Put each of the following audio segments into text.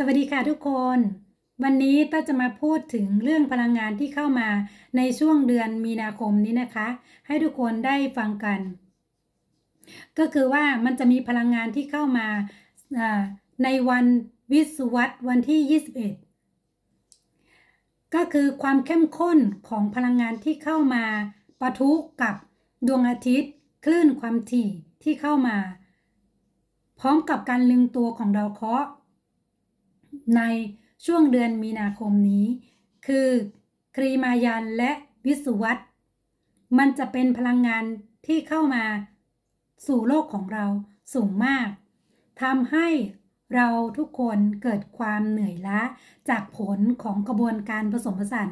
สวัสดีค่ะทุกคน วันนี้ต้าจะมาพูดถึงเรื่องพลังงานที่เข้ามาในช่วงเดือนมีนาคมนี้นะคะ ให้ทุกคนได้ฟังกัน ก็คือว่ามันจะมีพลังงานที่เข้ามาอ่าในวันวิสุวัตวันที่ 21 ก็คือความเข้มข้นของพลังงานที่เข้ามาปะทุกับดวงอาทิตย์ คลื่นความถี่ที่เข้ามา พร้อมกับการลึงตัวของดาวเคราะห์ ในช่วงเดือนมีนาคมนี้ คือครีมายันและวิสุวัตมันจะเป็นพลังงานที่เข้ามาสู่โลกของเราสูงมากทำให้เราทุกคนเกิดความเหนื่อยล้าจากผลของกระบวนการผสมผสาน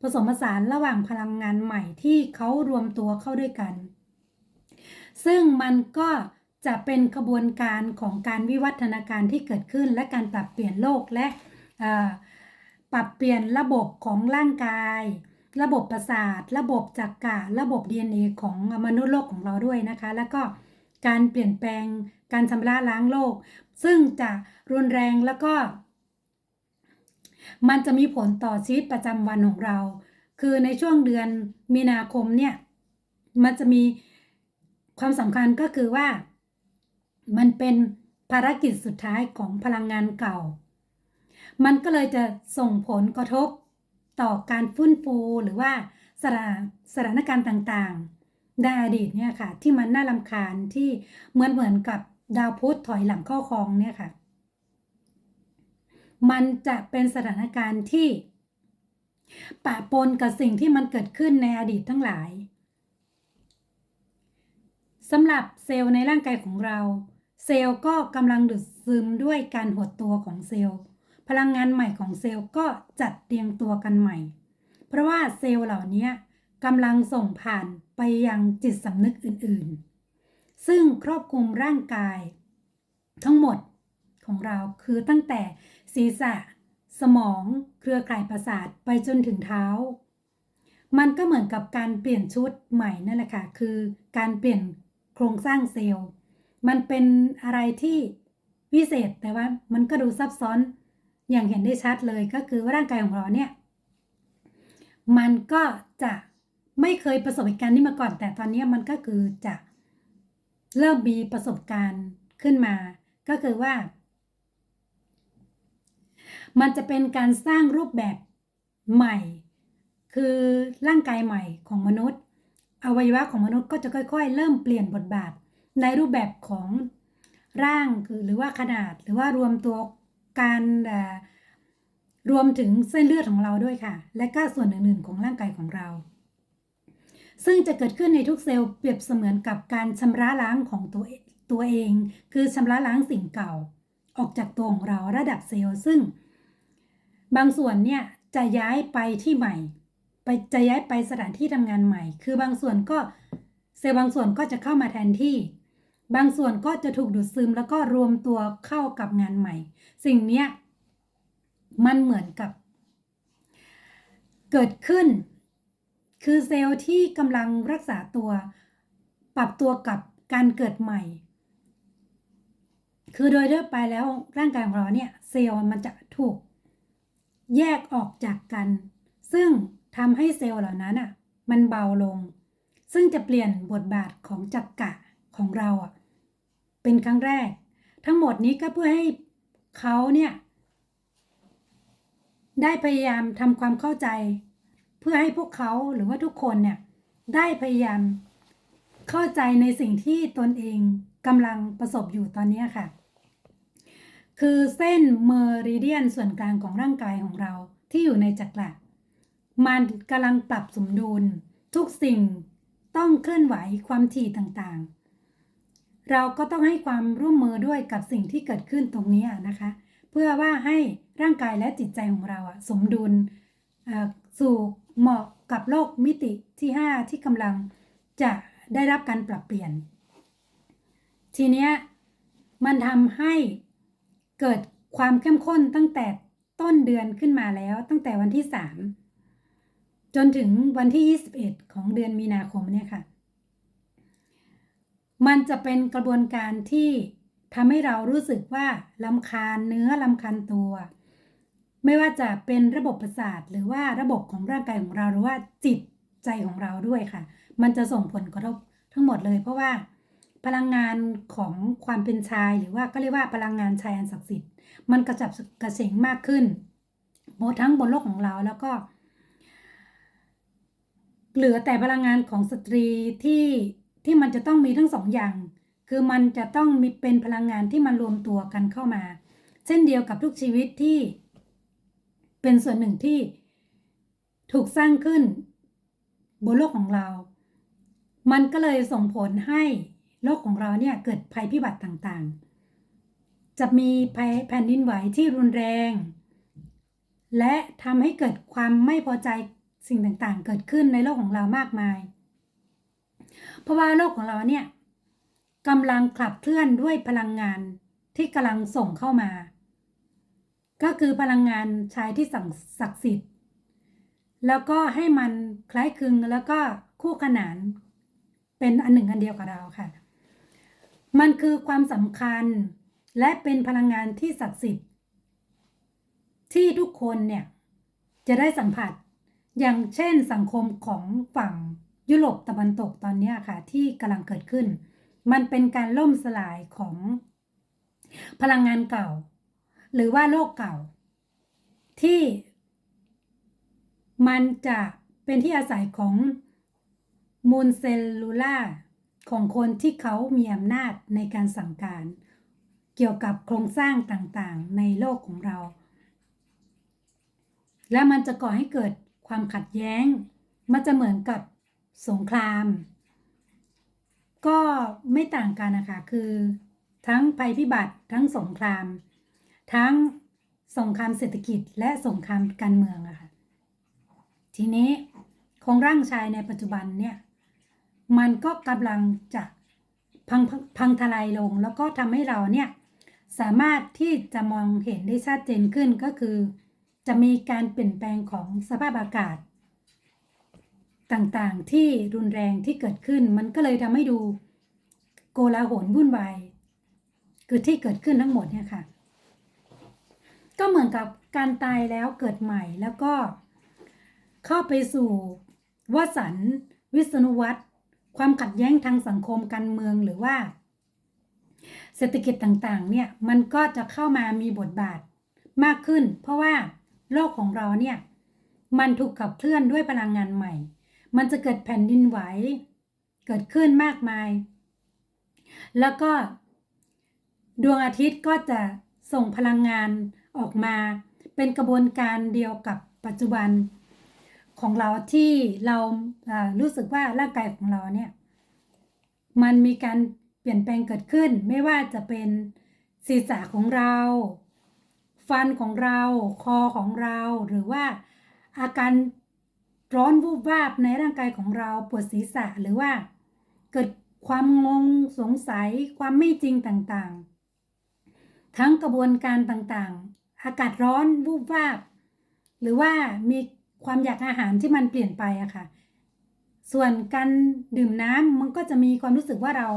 ผสมผสานระหว่างพลังงานใหม่ที่เขารวมตัวเข้าด้วยกัน ซึ่งมันก็ จะเป็นกระบวนการของการวิวัฒนาการที่เกิดขึ้น และการปรับเปลี่ยนโลกและปรับเปลี่ยนระบบของร่างกาย ระบบประสาท ระบบจักระระบบ DNA ของมนุษย์โลกของเราด้วยนะคะ แล้วก็การเปลี่ยนแปลงการชำระล้างโลก ซึ่งจะรุนแรงแล้วก็ มันจะมีผลต่อชีวิตประจำวันของเรา คือในช่วงเดือนมีนาคมเนี่ย มันจะมีความสำคัญก็คือว่า มันเป็นภารกิจสุดท้ายของพลังงานเก่า มันก็เลยจะส่งผลกระทบต่อการฟื้นฟูหรือว่าสถานสถานการณ์ต่างๆในอดีตเนี่ยค่ะ ที่มันน่ารำคาญที่เหมือนเหมือนกับดาวพุธถอยหลังเข้าคลองเนี่ยค่ะ มันจะเป็นสถานการณ์ที่ปะปนกับสิ่งที่มันเกิดขึ้นในอดีตทั้งหลายสำหรับเซลล์ในร่างกายของเรา เซลล์ก็กำลังดูดซึมด้วยการหดตัวของเซลล์ พลังงานใหม่ของเซลล์ก็จัดเรียงตัวกันใหม่ เพราะว่าเซลล์เหล่านี้กำลังส่งผ่านไปยังจิตสำนึกอื่นๆ ซึ่งครอบคลุมร่างกาย ทั้งหมดของเราคือตั้งแต่ศีรษะ สมอง เครือข่ายประสาทไปจนถึงเท้า มันก็เหมือนกับการเปลี่ยนชุดใหม่นั่นแหละค่ะ คือการเปลี่ยนโครงสร้างเซลล์ มันเป็นอะไรที่วิเศษแต่ว่ามันก็ดูซับซ้อนอย่างเห็นได้ชัดเลยก็คือว่าร่างกายของเราเนี่ยมันก็จะไม่เคยประสบเหตุการณ์นี้มาก่อน แต่ตอนนี้มันก็คือจะเริ่มมีประสบการณ์ขึ้นมา ก็คือว่า มันจะเป็นการสร้างรูปแบบใหม่ คือร่างกายใหม่ของมนุษย์ อวัยวะของมนุษย์ก็จะค่อย ๆ เริ่มเปลี่ยนบทบาท ในรูปแบบของร่างคือหรือว่าขนาดหรือว่ารวมตัวการรวมถึงเส้นเลือดของเราด้วยค่ะ และก็ส่วนอื่นๆของร่างกายของเรา ซึ่งจะเกิดขึ้นในทุกเซลล์เปรียบเสมือนกับการชำระล้างของตัวตัวเอง คือชำระล้างสิ่งเก่า ออกจากตัวของเราระดับเซลล์ซึ่ง บางส่วนเนี่ยจะย้ายไปที่ใหม่ ไปจะย้ายไปสถานที่ทำงานใหม่ คือบางส่วนก็เซลล์บางส่วนก็จะเข้ามาแทนที่ บางส่วนก็จะถูกดูดซึมแล้วก็รวมตัวเข้ากับงานใหม่ สิ่งนี้มันเหมือนกับ เกิดขึ้น คือเซลล์ที่กำลังรักษาตัว ปรับตัวกับการเกิดใหม่ คือโดยทั่วไปแล้วร่างกายของเราเนี่ยเซลล์มันจะถูกแยกออกจากกัน ซึ่งทำให้เซลล์เหล่านั้นอะมันเบาลง ซึ่งจะเปลี่ยนบทบาทของจักกะของเราอะ เป็นครั้งแรก ทั้งหมดนี้ก็เพื่อให้เขาเนี่ยได้พยายามทำความเข้าใจ เพื่อให้พวกเขาหรือว่าทุกคนเนี่ยได้พยายามเข้าใจในสิ่งที่ตนเองกำลังประสบอยู่ตอนนี้ค่ะ คือเส้นเมอริเดียนส่วนกลางของร่างกายของเราที่อยู่ในจักระมันกำลังปรับสมดุล ทุกสิ่งต้องเคลื่อนไหวความถี่ต่างๆ เราก็ต้องให้ความร่วมมือด้วยกับสิ่งที่เกิดขึ้นตรงนี้นะคะ เพื่อว่าให้ร่างกายและจิตใจของเราสมดุลสู่เหมาะกับโลกมิติที่ 5 ที่กำลังจะได้รับการปรับเปลี่ยน ทีเนี้ยมันทำให้เกิดความเข้มข้นตั้งแต่ต้นเดือนขึ้นมาแล้วตั้งแต่วันที่ 3 จนถึงวันที่ 21 ของเดือนมีนาคมเนี่ยค่ะ มันจะเป็นกระบวนการที่ทำให้เรารู้สึกว่าลำคาญเนื้อลำคาญตัว ไม่ว่าจะเป็นระบบประสาทหรือว่าระบบของร่างกายของเราหรือว่าจิตใจของเราด้วยค่ะ มันจะส่งผลกระทบทั้งหมดเลย เพราะว่าพลังงานของความเป็นชาย หรือว่าก็เรียกว่าพลังงานชายอันศักดิ์สิทธิ์ มันกระจับกระเฉงมากขึ้นโมทั้งบนโลกของเราแล้วก็ เหลือแต่พลังงานของสตรีที่ ที่มันจะต้องมีทั้งสองอย่าง คือมันจะต้องมีเป็นพลังงานที่มันรวมตัวกันเข้ามา เช่นเดียวกับทุกชีวิตที่ เป็นส่วนหนึ่งที่ ถูกสร้างขึ้น บนโลกของเรา มันก็เลยส่งผลให้โลกของเราเนี่ยเกิดภัยพิบัติต่างๆ จะมีภัยแผ่นดินไหวที่รุนแรง และทำให้เกิดความไม่พอใจสิ่งต่างๆ เกิดขึ้นในโลกของเรามากมาย เพราะว่าโลกของเราเนี่ยกำลังขับเคลื่อนด้วยพลังงานที่กำลังส่งเข้ามา ก็คือพลังงานชายที่สั่งศักดิ์สิทธิ์ แล้วก็ให้มันคล้ายคลึงแล้วก็คู่ขนานเป็นอันหนึ่งอันเดียวกับเราค่ะ มันคือความสำคัญและเป็นพลังงานที่ศักดิ์สิทธิ์ ที่ทุกคนเนี่ยจะได้สัมผัส อย่างเช่นสังคมของฝั่ง ยุโรปตะวันตกตอนนี้ค่ะ ที่กำลังเกิดขึ้น มันเป็นการล่มสลายของพลังงานเก่า หรือว่าโลกเก่า ที่มันจะเป็นที่อาศัยของมูลเซลลูล่าของคนที่เขามีอำนาจในการสั่งการ เกี่ยวกับโครงสร้างต่างๆในโลกของเรา และมันจะก่อให้เกิดความขัดแย้ง มันจะเหมือนกับ สงคราม ก็ไม่ต่างกันนะคะ คือทั้งภัยพิบัติทั้งสงคราม ทั้งสงครามเศรษฐกิจและสงครามการเมืองอะค่ะ ทีนี้โครงร่างชายในปัจจุบันเนี่ย มันก็กำลังจะพังพังทลายลง แล้วก็ทำให้เราเนี่ยสามารถที่จะมองเห็นได้ชัดเจนขึ้นก็คือ จะมีการเปลี่ยนแปลงของสภาพอากาศ ต่างๆ ที่รุนแรงที่เกิดขึ้น มันก็เลยทำให้ดูโกลาหลวุ่นวายคือที่เกิดขึ้นทั้งหมดเนี่ยค่ะ ก็เหมือนกับการตายแล้วเกิดใหม่แล้วก็เข้าไปสู่วสันต์วิษณุวัตรความขัดแย้งทางสังคมการเมืองหรือว่า เศรษฐกิจต่างๆ เนี่ยมันก็จะเข้ามามีบทบาทมากขึ้น เพราะว่าโลกของเราเนี่ย มันถูกขับเคลื่อนด้วยพลังงานใหม่ มันจะเกิดแผ่นดินไหว เกิดขึ้นมากมาย แล้วก็ดวงอาทิตย์ก็จะส่งพลังงานออกมา เป็นกระบวนการเดียวกับปัจจุบันของเราที่เรารู้สึกว่าร่างกายของเราเนี่ย มันมีการเปลี่ยนแปลงเกิดขึ้น ไม่ว่าจะเป็นศีรษะของเรา ฟันของเรา คอของเรา หรือว่าอาการ ร้อนวูบวาบในร่างกายของเราปวดศีรษะหรือว่า เกิดความงงสงสัย ความไม่จริงต่างๆ ทั้งกระบวนการต่างๆ อากาศร้อนวูบวาบ หรือว่ามีความอยากอาหารที่มันเปลี่ยนไปอะค่ะ ส่วนการดื่มน้ำมันก็จะมีความรู้สึกว่าเรา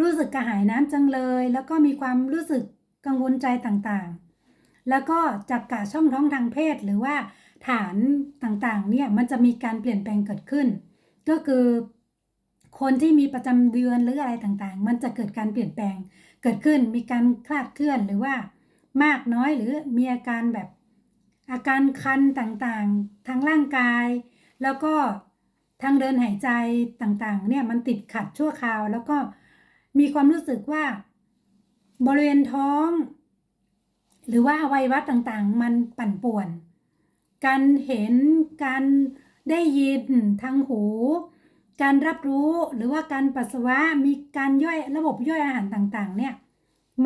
รู้สึกกระหายน้ำจังเลย แล้วก็มีความรู้สึกกังวลใจต่างๆ แล้วก็จากกะช่องท้องทางเพศหรือว่า ฐานต่างๆเนี่ยมันจะมีการเปลี่ยนแปลงเกิดขึ้น ก็คือคนที่มีประจำเดือนหรืออะไรต่างๆ มันจะเกิดการเปลี่ยนแปลงเกิดขึ้น มีการคลาดเคลื่อนหรือว่ามากน้อยหรือมีอาการแบบอาการคันต่างๆ ทางร่างกาย แล้วก็ทางเดินหายใจต่างๆ เนี่ยมันติดขัดชั่วคราว แล้วก็มีความรู้สึกว่า บริเวณท้อง หรือว่าอวัยวะต่างๆ มันปั่นป่วน การเห็นการได้ยินทางหู การรับรู้หรือว่าการปัสสาวะมีการย่อยระบบย่อยอาหารต่างๆ เนี่ย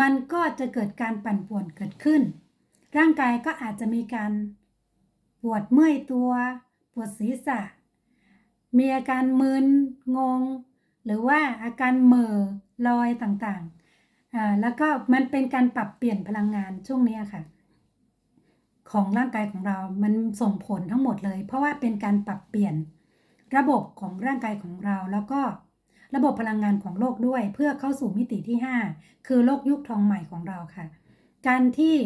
มันก็จะเกิดการปั่นป่วนเกิดขึ้น ร่างกายก็อาจจะมีการปวดเมื่อยตัว ปวดศีรษะ มีอาการมึนงง หรือว่าอาการเหม่อลอยต่างๆอ่าแล้วก็มันเป็นการปรับเปลี่ยนพลังงานช่วงนี้ค่ะ ของร่างกายของเรามันส่งผลทั้งหมดเลย เพราะว่าเป็นการปรับเปลี่ยนระบบของร่างกายของเรา แล้วก็ระบบพลังงานของโลกด้วย เพื่อเข้าสู่มิติที่ 5 คือโลกยุคทองใหม่ของเราค่ะ การที่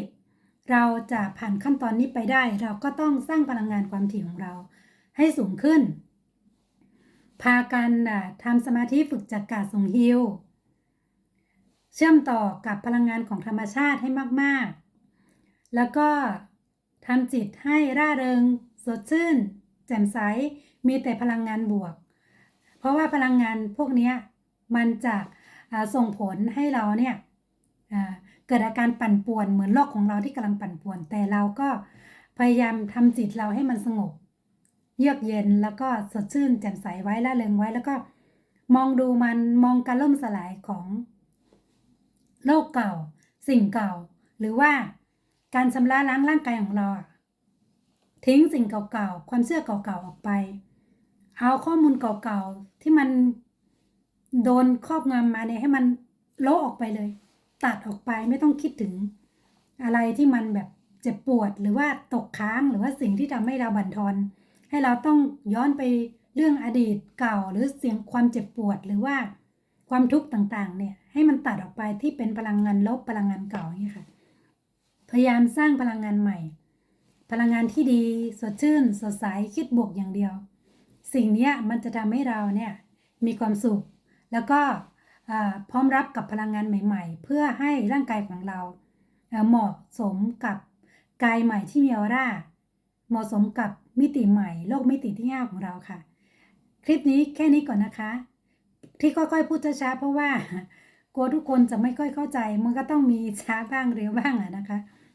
เราจะผ่านขั้นตอนนี้ไปได้ เราก็ต้องสร้างพลังงานความถี่ของเรา ให้สูงขึ้น พากันอะทำสมาธิฝึกจักกาส่งฮิวเชื่อมต่อกับพลังงานของธรรมชาติให้มาก ๆ แล้วก็ ทำจิตให้ร่าเริง สดชื่น แจ่มใส มีแต่พลังงานบวก เพราะว่าพลังงานพวกนี้มันจะส่งผลให้เราเนี่ยเกิดอาการปั่นป่วนเหมือนโลกของเราที่กำลังปั่นป่วน แต่เราก็พยายามทำจิตเราให้มันสงบ เยือกเย็นแล้วก็สดชื่น แจ่มใสไว้ละเริงไว้แล้วก็มองดูมันมองการล่มสลายของโลกเก่า สิ่งเก่า หรือว่า การชำระล้างร่างกายของเรา ทิ้งสิ่งเก่าๆ ความเชื่อเก่าๆ ออกไป เอาข้อมูลเก่าๆ ที่มันโดนครอบงำมาเนี่ยให้มันโละออกไปเลย ตัดออกไปไม่ต้องคิดถึง อะไรที่มันแบบเจ็บปวดหรือว่าตกค้างหรือว่าสิ่งที่ทำให้เราบั่นทอน ให้เราต้องย้อนไปเรื่องอดีตเก่าหรือเสียงความเจ็บปวดหรือว่าความทุกข์ต่างๆ เนี่ย ให้มันตัดออกไปที่เป็นพลังงานลบพลังงานเก่าอย่างเงี้ยค่ะ พยายามสร้างพลังงานใหม่ พลังงานที่ดีสดชื่น สดใสคิดบวกอย่างเดียว สิ่งนี้มันจะทำให้เราเนี่ยมีความสุข แล้วก็พร้อมรับกับพลังงานใหม่ ๆ เพื่อให้ร่างกายของเราเอ่อเหมาะสมกับกายใหม่ที่มีออร่าเหมาะสมกับมิติใหม่ โลกมิติที่ห้าของเราค่ะ คลิปนี้แค่นี้ก่อนนะคะ ที่ค่อยๆพูดช้าๆเพราะว่ากลัวทุกคนจะไม่ค่อยเข้าใจ มันก็ต้องมีช้าบ้างเร็วบ้างอะนะคะ